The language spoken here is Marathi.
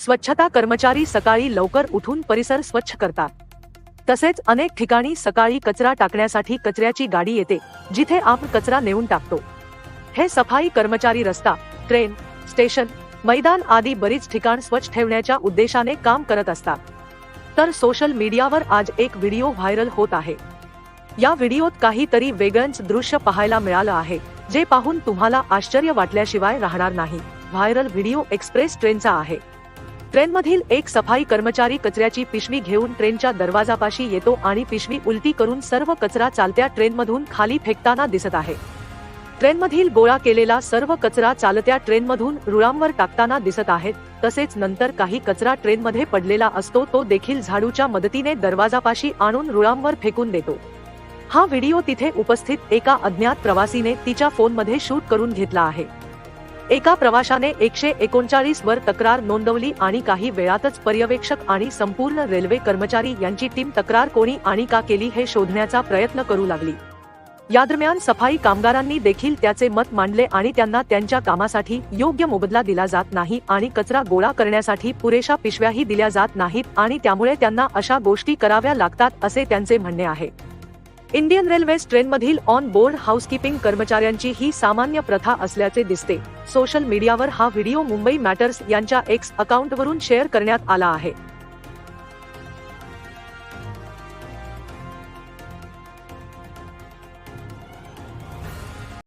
स्वच्छता कर्मचारी सकाळी लवकर उठून परिसर स्वच्छ करतात. तसेच अनेक ठिकाणी सकाळी कचरा टाकण्यासाठी कचऱ्याची गाडी येते जिथे आपण कचरा नेऊन टाकतो. हे सफाई कर्मचारी रस्ता ट्रेन स्टेशन मैदान आदी बरीच ठिकाण स्वच्छ ठेवण्याच्या उद्देशाने काम करत असतात. तर सोशल मीडियावर आज एक व्हिडिओ व्हायरल होत आहे. या व्हिडिओत काहीतरी वेगळंच दृश्य पाहायला मिळालं आहे जे पाहून तुम्हाला आश्चर्य वाटल्याशिवाय राहणार नाही. व्हायरल व्हिडिओ एक्सप्रेस ट्रेनचा आहे. ट्रेनमधील एक सफाई कर्मचारी कचऱ्याची पिशवी घेऊन ट्रेनच्या दरवाजापाशी येतो आणि पिशवी उलटी करून सर्व कचरा चालत्या ट्रेनमधून खाली फेकताना दिसत आहे. ट्रेनमधील गोळा केलेला सर्व कचरा चालत्या ट्रेनमधून रुळांवर टाकताना दिसत आहेत तसेच नंतर काही कचरा ट्रेनमध्ये पडलेला असतो तो देखील झाडूच्या मदतीने दरवाजापाशी आणून रुळांवर फेकून देतो. हा व्हिडिओ तिथे उपस्थित एका अज्ञात प्रवासीने तिच्या फोनमध्ये शूट करून घेतला आहे. एका प्रवाशाने एकशे एकोणचाळीस वर तक्रार नोंदवली आणि काही वेळातच पर्यवेक्षक आणि संपूर्ण रेल्वे कर्मचारी यांची टीम तक्रार कोणी आणि का केली हे शोधण्याचा प्रयत्न करू लागली. या दरम्यान सफाई कामगारांनी देखील त्याचे मत मांडले आणि त्यांना त्यांच्या कामासाठी योग्य मोबदला दिला जात नाही आणि कचरा गोळा करण्यासाठी पुरेशा पिशव्याही दिल्या जात नाहीत आणि त्यामुळे त्यांना अशा गोष्टी कराव्या लागतात असे त्यांचे म्हणणे आहे. इंडियन रेल्वेज ट्रेनमधील ऑन बोर्ड हाऊसकीपिंग कर्मचाऱ्यांची ही सामान्य प्रथा असल्याचे दिसते. सोशल मीडियावर हा व्हिडिओ मुंबई मॅटर्स यांच्या एक्स अकाउंटवरून शेअर करण्यात आला आहे.